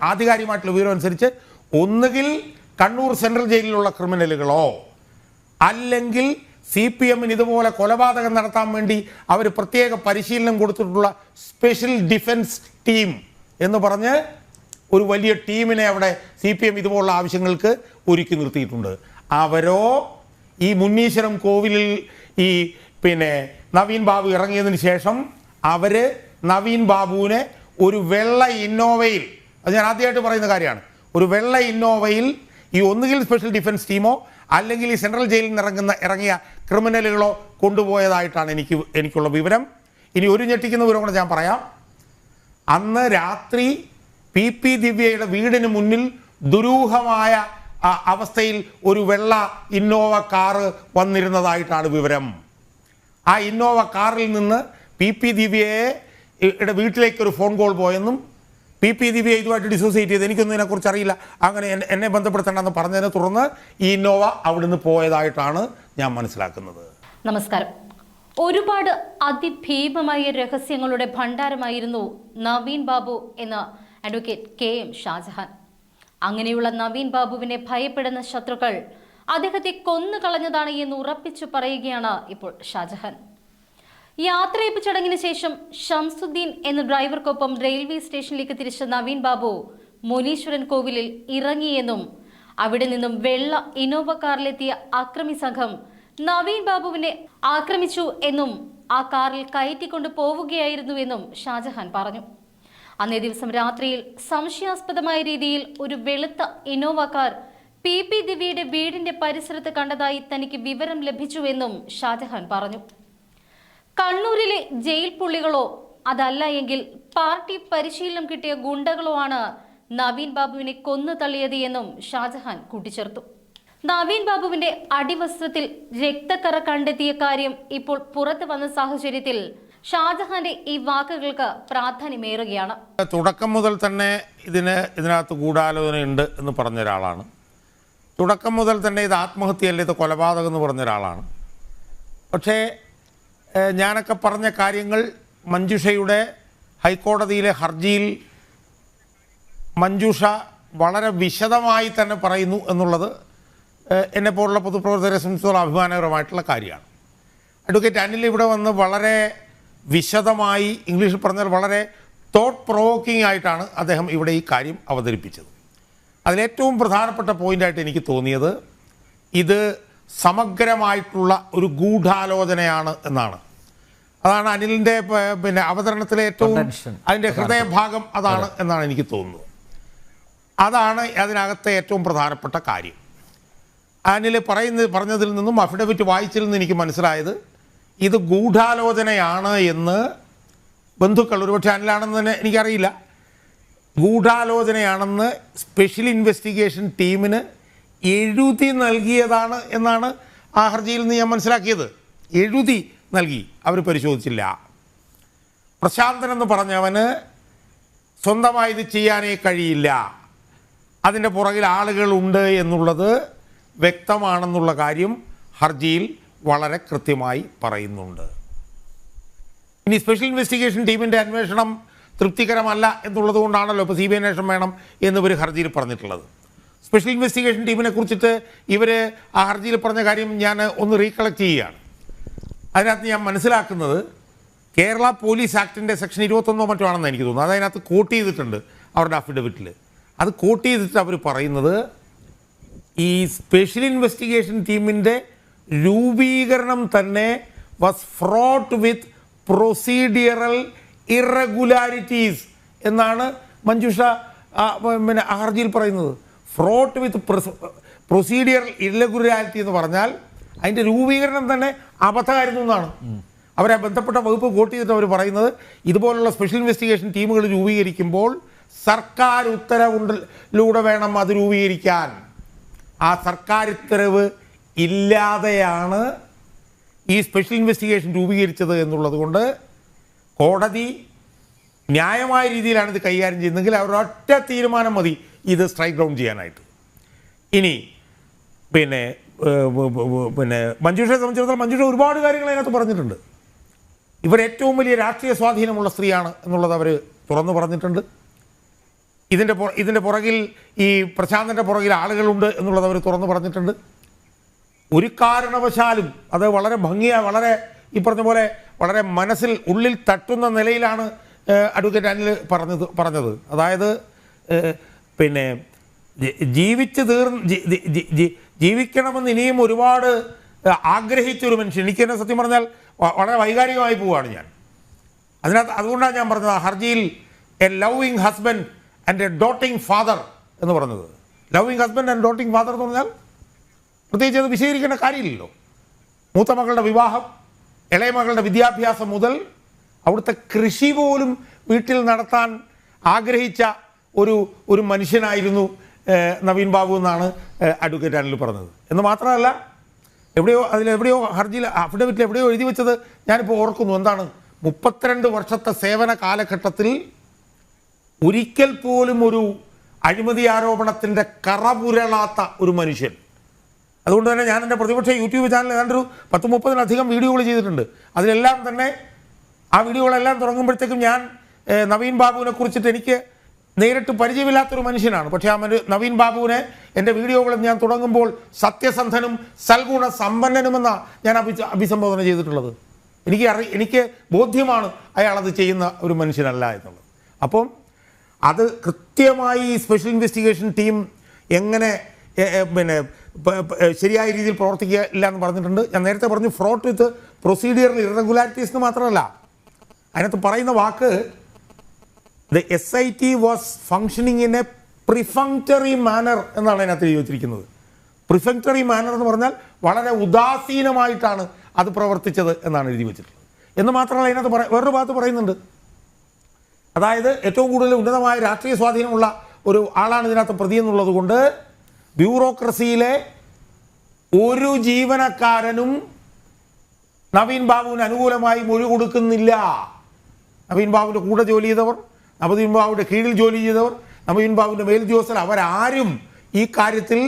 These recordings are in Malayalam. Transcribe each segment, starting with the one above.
ആധികാരികമായിട്ടുള്ള വിവരം അനുസരിച്ച് ഒന്നുകിൽ കണ്ണൂർ സെൻട്രൽ ജയിലിലുള്ള ക്രിമിനലുകളോ അല്ലെങ്കിൽ സി പി എമ്മിന് ഇതുപോലെ കൊലപാതകം നടത്താൻ വേണ്ടി അവർ പ്രത്യേക പരിശീലനം കൊടുത്തിട്ടുള്ള സ്പെഷ്യൽ ഡിഫൻസ് ടീം എന്ന് പറഞ്ഞ് ഒരു വലിയ ടീമിനെ അവിടെ സി പി എം ഇതുപോലുള്ള ആവശ്യങ്ങൾക്ക് ഒരുക്കി നിർത്തിയിട്ടുണ്ട്. അവരോ ഈ മുന്നീശ്വരം കോവിലിൽ ഈ പിന്നെ നവീൻ ബാബു ഇറങ്ങിയതിന് ശേഷം അവർ നവീൻ ബാബുവിനെ ഒരു വെള്ള ഇന്നോവയിൽ അത് ഞാൻ ആദ്യമായിട്ട് പറയുന്ന കാര്യമാണ്. ഒരു വെള്ള ഇന്നോവയിൽ ഈ ഒന്നുകിൽ സ്പെഷ്യൽ ഡിഫൻസ് ടീമോ അല്ലെങ്കിൽ ഈ സെൻട്രൽ ജയിലിൽ നിന്ന് ഇറങ്ങുന്ന ഇറങ്ങിയ ക്രിമിനലുകളോ കൊണ്ടുപോയതായിട്ടാണ് എനിക്ക് എനിക്കുള്ള വിവരം. ഇനി ഒരു ഞെട്ടിക്കുന്ന വിവരം കൂടെ ഞാൻ പറയാം. അന്ന് രാത്രി പി പി ദിവ്യയുടെ വീടിന് മുന്നിൽ ദുരൂഹമായ അവസ്ഥയിൽ ഒരു വെള്ള ഇന്നോവ കാറ് വന്നിരുന്നതായിട്ടാണ് വിവരം. ആ ഇന്നോവ കാറിൽ നിന്ന് പി പി ദിവ്യയെ വീട്ടിലേക്ക് ഒരു ഫോൺ കോൾ പോയെന്നും പി പി ദിവ്യ ഇതുമായിട്ട് ഡിസോസിയേറ്റ് ചെയ്ത് എനിക്കൊന്നും ഇതിനെക്കുറിച്ച് അറിയില്ല. അങ്ങനെ എന്നെ- ബന്ധപ്പെടുത്തേണ്ടെന്ന് പറഞ്ഞതിനെ തുടർന്ന് ഈ ഇന്നോവ അവിടുന്ന് പോയതായിട്ടാണ് ഞാൻ മനസ്സിലാക്കുന്നത്. നമസ്കാരം. ഒരുപാട് അതിഭീമമായ രഹസ്യങ്ങളുടെ ഭണ്ഡാരമായിരുന്നു നവീൻ ബാബു എന്ന അഡ്വക്കേറ്റ് കെ എം ഷാജഹാൻ. അങ്ങനെയുള്ള നവീൻ ബാബുവിനെ ഭയപ്പെടുന്ന ശത്രുക്കൾ അദ്ദേഹത്തെ കൊന്നുകളഞ്ഞതാണ് എന്ന് ഉറപ്പിച്ചു പറയുകയാണ് ഇപ്പോൾ ഷാജഹാൻ. യാത്രയപ്പ് ചടങ്ങിന് ശേഷം ഷംസുദ്ദീൻ എന്ന ഡ്രൈവർക്കൊപ്പം റെയിൽവേ സ്റ്റേഷനിലേക്ക് തിരിച്ച നവീൻ ബാബു മുനീശ്വരൻ കോവിലിൽ ഇറങ്ങിയെന്നും അവിടെ നിന്നും വെള്ള ഇനോവ കാറിലെത്തിയ അക്രമി സംഘം നവീൻ ബാബുവിനെ ആക്രമിച്ചു എന്നും ആ കാറിൽ കയറ്റിക്കൊണ്ട് പോവുകയായിരുന്നുവെന്നും ഷാജഹാൻ പറഞ്ഞു. അന്നേ ദിവസം രാത്രിയിൽ സംശയാസ്പദമായ രീതിയിൽ ഒരു വെളുത്ത ഇനോവ കാർ പി പി ദിവ്യയുടെ വീടിന്റെ പരിസരത്ത് കണ്ടതായി തനിക്ക് വിവരം ലഭിച്ചുവെന്നും ഷാജഹാൻ പറഞ്ഞു. കണ്ണൂരിലെ ജയിൽ പുള്ളികളോ അതല്ല എങ്കിൽ പാർട്ടി പരിശീലനം കിട്ടിയ ഗുണ്ടകളോ ആണ് നവീൻ ബാബുവിനെ കൊന്നു തള്ളിയത് എന്നും ഷാജഹാൻ കൂട്ടിച്ചേർത്തു. നവീൻ ബാബുവിന്റെ അടിവസ്ത്രത്തിൽ രക്തക്കറ കണ്ടെത്തിയ കാര്യം ഇപ്പോൾ പുറത്തു വന്ന സാഹചര്യത്തിൽ ഷാജഹാന്റെ ഈ വാക്കുകൾക്ക് പ്രാധാന്യമേറുകയാണ്. തുടക്കം മുതൽ തന്നെ ഇതിന് ഇതിനകത്ത് ഗൂഢാലോചനയുണ്ട് എന്ന് പറഞ്ഞ ഒരാളാണ് തുടക്കം മുതൽ തന്നെ ഇത് ആത്മഹത്യയല്ല ഇത് കൊലപാതകം എന്ന് പറഞ്ഞ ഒരാളാണ് പക്ഷേ ഞാനൊക്കെ പറഞ്ഞ കാര്യങ്ങൾ മഞ്ജുഷയുടെ ഹൈക്കോടതിയിലെ ഹർജിയിൽ മഞ്ജുഷ വളരെ വിശദമായി തന്നെ പറയുന്നു എന്നുള്ളത് എന്നെപ്പോലുള്ള പൊതുപ്രവർത്തകരെ സംബന്ധിച്ചോളം അഭിമാനകരമായിട്ടുള്ള കാര്യമാണ്. അഡ്വക്കേറ്റ് അനിൽ ഇവിടെ വന്ന് വളരെ വിശദമായി ഇംഗ്ലീഷിൽ പറഞ്ഞാൽ വളരെ തോട്ട് പ്രൊവോക്കിംഗ് ആയിട്ടാണ് അദ്ദേഹം ഇവിടെ ഈ കാര്യം അവതരിപ്പിച്ചത്. അതിലേറ്റവും പ്രധാനപ്പെട്ട പോയിന്റായിട്ട് എനിക്ക് തോന്നിയത് ഇത് സമഗ്രമായിട്ടുള്ള ഒരു ഗൂഢാലോചനയാണ് എന്നാണ്. അതാണ് അനിലിന്റെ പിന്നെ അവതരണത്തിലെ ഏറ്റവും അതിന്റെ ഹൃദയഭാഗം അതാണ് എന്നാണ് എനിക്ക് തോന്നുന്നത്. അതാണ് അതിനകത്തെ ഏറ്റവും പ്രധാനപ്പെട്ട കാര്യം. അനിൽ പറയുന്ന പറഞ്ഞതിൽ നിന്നും അഫിഡവിറ്റ് വായിച്ചിൽ നിന്ന് എനിക്ക് മനസ്സിലായത് ഇത് ഗൂഢാലോചനയാണ് എന്ന് ബന്ധുക്കൾ ഒരുപക്ഷെ അനിലാണെന്ന് തന്നെ എനിക്കറിയില്ല. ഗൂഢാലോചനയാണെന്ന് സ്പെഷ്യൽ ഇൻവെസ്റ്റിഗേഷൻ ടീമിന് എഴുതി നൽകിയതാണ് എന്നാണ് ആ ഹർജിയിൽ നിന്ന് ഞാൻ മനസ്സിലാക്കിയത്. എഴുതി നൽകി. അവർ പരിശോധിച്ചില്ല. പ്രശാന്തൻ എന്ന് പറഞ്ഞവന് സ്വന്തമായി ഇത് ചെയ്യാനേ കഴിയില്ല. അതിന്റെ പുറകിൽ ആളുകളുണ്ട് എന്നുള്ളത് വ്യക്തമാണെന്നുള്ള കാര്യം ഹർജിയിൽ വളരെ കൃത്യമായി പറയുന്നുണ്ട്. ഇനി സ്പെഷ്യൽ ഇൻവെസ്റ്റിഗേഷൻ ടീമിന്റെ അന്വേഷണം തൃപ്തികരമല്ല എന്നുള്ളത് കൊണ്ടാണല്ലോ ഇപ്പോൾ സി ബി അന്വേഷണം വേണം എന്നിവർ ഹർജിയിൽ പറഞ്ഞിട്ടുള്ളത്. സ്പെഷ്യൽ ഇൻവെസ്റ്റിഗേഷൻ ടീമിനെ കുറിച്ചിട്ട് ഇവർ ആ ഹർജിയിൽ പറഞ്ഞ കാര്യം ഞാൻ ഒന്ന് റീകളക്ട് ചെയ്യുകയാണ്. അതിനകത്ത് ഞാൻ മനസ്സിലാക്കുന്നത് കേരള പോലീസ് ആക്ടിന്റെ സെക്ഷൻ ഇരുപത്തൊന്നോ മറ്റോ ആണെന്ന് എനിക്ക് തോന്നുന്നു അതിനകത്ത് കോട്ട് ചെയ്തിട്ടുണ്ട് അവരുടെ അഫിഡവിറ്റിൽ അത് കോട്ട് ചെയ്തിട്ട് അവർ പറയുന്നത് ഈ സ്പെഷ്യൽ ഇൻവെസ്റ്റിഗേഷൻ ടീമിന്റെ രൂപീകരണം തന്നെ വാസ് ഫ്രോട്ട് വിത്ത് പ്രൊസീഡിയറൽ ഇറഗുലാരിറ്റീസ് എന്നാണ് മഞ്ജുഷ പിന്നെ ഹർജിയിൽ പറയുന്നത്. ഫ്രോട്ട് വിത്ത് പ്രൊസീഡിയറൽ ഇറഗുലാരിറ്റി എന്ന് പറഞ്ഞാൽ അതിന്റെ രൂപീകരണം തന്നെ അബദ്ധമായിരുന്നു എന്നാണ് അവരെ ബന്ധപ്പെട്ട വകുപ്പ് കോട്ട് ചെയ്തിട്ട് അവർ പറയുന്നത് ഇതുപോലുള്ള സ്പെഷ്യൽ ഇൻവെസ്റ്റിഗേഷൻ ടീമുകൾ രൂപീകരിക്കുമ്പോൾ സർക്കാർ ഉത്തരവുണ്ടിലൂടെ വേണം അത് രൂപീകരിക്കാൻ. ആ സർക്കാർ ഉത്തരവ് ഇല്ലാതെയാണ് ഈ സ്പെഷ്യൽ ഇൻവെസ്റ്റിഗേഷൻ രൂപീകരിച്ചത് എന്നുള്ളത് കൊണ്ട് കോടതി ന്യായമായ രീതിയിലാണ് ഇത് കൈകാര്യം ചെയ്യുന്നതെങ്കിൽ അവരൊറ്റ തീരുമാനം മതി ഇത് സ്ട്രൈക്ക് ഡൗൺ ചെയ്യാനായിട്ട്. ഇനി പിന്നെ പിന്നെ മഞ്ജുഷയെ സംബന്ധിച്ചിടത്തോളം മഞ്ജുഷ ഒരുപാട് കാര്യങ്ങൾ അതിനകത്ത് പറഞ്ഞിട്ടുണ്ട്. ഇവർ ഏറ്റവും വലിയ രാഷ്ട്രീയ സ്വാധീനമുള്ള സ്ത്രീയാണ് എന്നുള്ളത് അവർ തുറന്നു പറഞ്ഞിട്ടുണ്ട്. ഇതിന്റെ ഇതിന്റെ പുറകിൽ ഈ പ്രശാന്തന്റെ പുറകിൽ ആളുകളുണ്ട് എന്നുള്ളത് അവർ തുറന്നു പറഞ്ഞിട്ടുണ്ട്. ഒരു കാരണവശാലും അത് വളരെ ഭംഗിയായി വളരെ ഈ പറഞ്ഞ പോലെ വളരെ മനസ്സിൽ ഉള്ളിൽ തട്ടുന്ന നിലയിലാണ് അഡ്വക്കേറ്റ് അനിൽ പറഞ്ഞത് പറഞ്ഞത്. അതായത് പിന്നെ ജീവിച്ച് തീർന്ന് ജീവിക്കണമെന്ന് ഇനിയും ഒരുപാട് ആഗ്രഹിച്ച ഒരു മനുഷ്യൻ. എനിക്ക് തന്നെ സത്യം പറഞ്ഞാൽ വളരെ വൈകാരികമായി പോവുകയാണ് ഞാൻ. അതിനകത്ത് അതുകൊണ്ടാണ് ഞാൻ പറഞ്ഞത് ഹർജിയിൽ a loving husband and a doting father എന്ന് പറഞ്ഞത്. Loving husband and doting father എന്ന് പറഞ്ഞാൽ പ്രത്യേകിച്ച് അത് വിശദീകരിക്കേണ്ട കാര്യമില്ലല്ലോ. മൂത്ത മകളുടെ വിവാഹം ഇളയ മകളുടെ വിദ്യാഭ്യാസം മുതൽ അവിടുത്തെ കൃഷി പോലും വീട്ടിൽ നടത്താൻ ആഗ്രഹിച്ച ഒരു ഒരു മനുഷ്യനായിരുന്നു നവീൻ ബാബു എന്നാണ് അഡ്വക്കേറ്റ് അനിൽ പറഞ്ഞത്. എന്ന് മാത്രമല്ല എവിടെയോ അതിൽ എവിടെയോ ഹർജിയിൽ അഫിഡവിറ്റിൽ എവിടെയോ എഴുതി വെച്ചത് ഞാനിപ്പോൾ ഓർക്കുന്നു. എന്താണ്? മുപ്പത്തിരണ്ട് വർഷത്തെ സേവന കാലഘട്ടത്തിൽ ഒരിക്കൽ പോലും ഒരു അഴിമതി ആരോപണത്തിന്റെ കറപുരളാത്ത ഒരു മനുഷ്യൻ. അതുകൊണ്ട് തന്നെ ഞാൻ എന്റെ പ്രതിപക്ഷ യൂട്യൂബ് ചാനൽ ഏതാണ്ട് ഒരു പത്ത് മുപ്പതിലധികം വീഡിയോകൾ ചെയ്തിട്ടുണ്ട്. അതിലെല്ലാം തന്നെ ആ വീഡിയോകളെല്ലാം തുടങ്ങുമ്പോഴത്തേക്കും ഞാൻ നവീൻ ബാബുവിനെ കുറിച്ചിട്ട് എനിക്ക് നേരിട്ട് പരിചയമില്ലാത്തൊരു മനുഷ്യനാണ്. പക്ഷേ ആ മനു നവീൻ ബാബുവിനെ എന്റെ വീഡിയോകളും ഞാൻ തുടങ്ങുമ്പോൾ സത്യസന്ധനും സൽഗുണ സമ്പന്നനുമെന്ന ഞാൻ അഭി അഭിസംബോധന ചെയ്തിട്ടുള്ളത്. എനിക്ക് അറി എനിക്ക് ബോധ്യമാണ് അയാളത് ചെയ്യുന്ന ഒരു മനുഷ്യനല്ല എന്നുള്ളത്. അപ്പം അത് കൃത്യമായി സ്പെഷ്യൽ ഇൻവെസ്റ്റിഗേഷൻ ടീം എങ്ങനെ പിന്നെ ശരിയായ രീതിയിൽ പ്രവർത്തിക്കുക ഇല്ല എന്ന് പറഞ്ഞിട്ടുണ്ട്. ഞാൻ നേരത്തെ പറഞ്ഞു ഫ്രോഡ് വിത്ത് പ്രൊസീഡിയറിൽ ഇറഗുലാരിറ്റീസ് എന്ന് മാത്രമല്ല. അതിനകത്ത് പറയുന്ന വാക്ക് the S I T was functioning in a perfunctory manner എന്നാണ് അതിനകത്ത് ചോദിച്ചിരിക്കുന്നത് പ്രിഫങ്ക്ടറി മാനർ എന്ന് പറഞ്ഞാൽ വളരെ ഉദാസീനമായിട്ടാണ് അത് പ്രവർത്തിച്ചത് എന്നാണ് എഴുതി വെച്ചിട്ടുള്ളത് എന്ന് മാത്രമല്ല അതിനകത്ത് പറ വേറൊരു ഭാഗത്ത് പറയുന്നുണ്ട്. അതായത് ഏറ്റവും കൂടുതൽ ഉന്നതമായ രാഷ്ട്രീയ സ്വാധീനമുള്ള ഒരു ആളാണ് ഇതിനകത്ത് പ്രതി എന്നുള്ളത് കൊണ്ട് ബ്യൂറോക്രസിയിലെ ഒരു ജീവനക്കാരനും നവീൻ ബാബുവിന് അനുകൂലമായി മൊഴി കൊടുക്കുന്നില്ല. നവീൻ ബാബുവിന്റെ കൂടെ ജോലി ചെയ്തവർ നവീൻ ബാബുവിന്റെ കീഴിൽ ജോലി ചെയ്തവർ നവീൻ ബാബുവിന്റെ മേലുദ്യോഗസ്ഥർ അവരാരും ഈ കാര്യത്തിൽ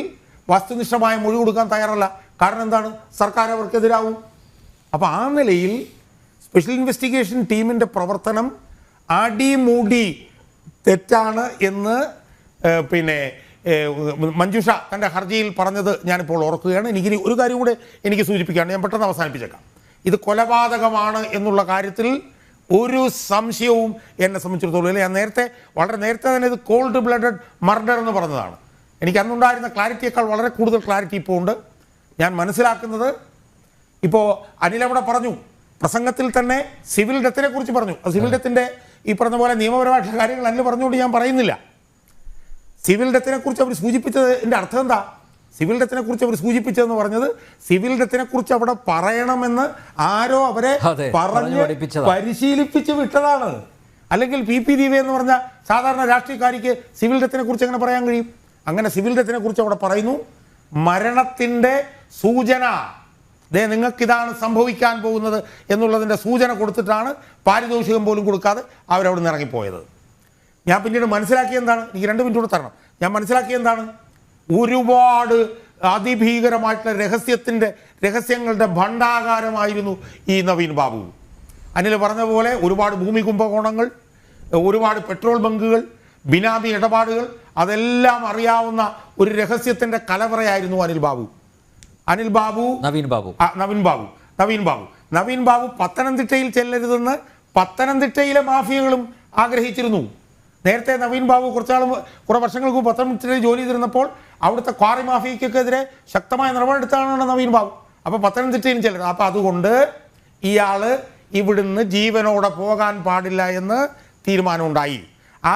വസ്തുനിഷ്ഠമായ മൊഴി കൊടുക്കാൻ തയ്യാറല്ല. കാരണം എന്താണ്? സർക്കാർ അവർക്കെതിരാവും. അപ്പോൾ ആ നിലയിൽ സ്പെഷ്യൽ ഇൻവെസ്റ്റിഗേഷൻ ടീമിന്റെ പ്രവർത്തനം അടിമുടി തെറ്റാണ് എന്ന് പിന്നെ മഞ്ജുഷ തന്റെ ഹർജിയിൽ പറഞ്ഞത് ഞാനിപ്പോൾ ഓർക്കുകയാണ്. എനിക്കിനി ഒരു കാര്യം കൂടെ എനിക്ക് സൂചിപ്പിക്കുകയാണ് ഞാൻ പെട്ടെന്ന് അവസാനിപ്പിച്ചേക്കാം. ഇത് കൊലപാതകമാണ് എന്നുള്ള കാര്യത്തിൽ ഒരു സംശയവും എന്നെ സംബന്ധിച്ചിടത്തോളം ഇല്ല. ഞാൻ നേരത്തെ വളരെ നേരത്തെ തന്നെ ഇത് കോൾഡ് ബ്ലഡഡ് മർഡർ എന്ന് പറഞ്ഞതാണ്. എനിക്ക് അന്നുണ്ടായിരുന്ന ക്ലാരിറ്റിയേക്കാൾ വളരെ കൂടുതൽ ക്ലാരിറ്റി ഇപ്പോൾ ഉണ്ട്. ഞാൻ മനസ്സിലാക്കുന്നത് ഇപ്പോൾ അനിൽ അവിടെ പറഞ്ഞു പ്രസംഗത്തിൽ തന്നെ സിവിൽ ഡെത്തിനെ കുറിച്ച് പറഞ്ഞു. ആ സിവിൽ ഡെത്തിന്റെ ഈ പറഞ്ഞ പോലെ നിയമപരമായിട്ടുള്ള കാര്യങ്ങൾ അനിൽ പറഞ്ഞുകൊണ്ട് ഞാൻ പറയുന്നില്ല. സിവിൽ ഡെത്തിനെ കുറിച്ച് അവർ സൂചിപ്പിച്ചതിന്റെ അർത്ഥം എന്താ? സിവിൽ ഡെത്തിനെ കുറിച്ച് അവർ സൂചിപ്പിച്ചതെന്ന് പറഞ്ഞത് സിവിൽ ഡെത്തിനെ കുറിച്ച് അവിടെ പറയണമെന്ന് ആരോ അവരെ പറഞ്ഞു. പരിശീലിപ്പിച്ച് വിട്ടതാണ്. അല്ലെങ്കിൽ പി പി ദീപ എന്ന് പറഞ്ഞ സാധാരണ രാഷ്ട്രീയക്കാരിക്ക് സിവിൽ ഡെത്തിനെ കുറിച്ച് എങ്ങനെ പറയാൻ കഴിയും? അങ്ങനെ സിവിൽ ഡെത്തിനെ കുറിച്ച് അവിടെ പറയുന്നു മരണത്തിന്റെ സൂചന. ദേ നിങ്ങൾക്കിതാണ് സംഭവിക്കാൻ പോകുന്നത് എന്നുള്ളതിന്റെ സൂചന കൊടുത്തിട്ടാണ് പാരിതോഷികം പോലും കൊടുക്കാതെ അവരവിടെ നിന്ന് ഇറങ്ങിപ്പോയത്. ഞാൻ പിന്നീട് മനസ്സിലാക്കിയ എന്താണ്? എനിക്ക് രണ്ട് മിനിറ്റ് കൂടെ തരണം. ഞാൻ മനസ്സിലാക്കിയ എന്താണ്? ഒരുപാട് അതിഭീകരമായിട്ടുള്ള രഹസ്യത്തിന്റെ രഹസ്യങ്ങളുടെ ഭണ്ഡാകാരമായിരുന്നു ഈ നവീൻ ബാബു. അനിൽ പറഞ്ഞ പോലെ ഒരുപാട് ഭൂമി കുംഭകോണങ്ങൾ ഒരുപാട് പെട്രോൾ ബങ്കുകൾ ബിനാമി ഇടപാടുകൾ അതെല്ലാം അറിയാവുന്ന ഒരു രഹസ്യത്തിന്റെ കലവറയായിരുന്നു അനിൽ ബാബു. അനിൽ ബാബു നവീൻ ബാബു. നവീൻ ബാബു നവീൻ ബാബു. നവീൻ ബാബു പത്തനംതിട്ടയിൽ ചെല്ലരുതെന്ന് പത്തനംതിട്ടയിലെ മാഫിയകളും ആഗ്രഹിച്ചിരുന്നു. നേരത്തെ നവീൻ ബാബു കുറച്ചാൾ കുറേ വർഷങ്ങൾക്ക് പത്തനംതിട്ടയിൽ ജോലി ചെയ്തിരുന്നപ്പോൾ അവിടുത്തെ ക്വാറി മാഫിയക്കെതിരെ ശക്തമായ നിലപാടെടുത്താണ് നവീൻ ബാബു. അപ്പോൾ പത്തനംതിട്ടയിൽ ചെല്ലുന്നത് അപ്പോൾ അതുകൊണ്ട് ഇയാൾ ഇവിടുന്ന് ജീവനോടെ പോകാൻ പാടില്ല എന്ന് തീരുമാനമുണ്ടായി. ആ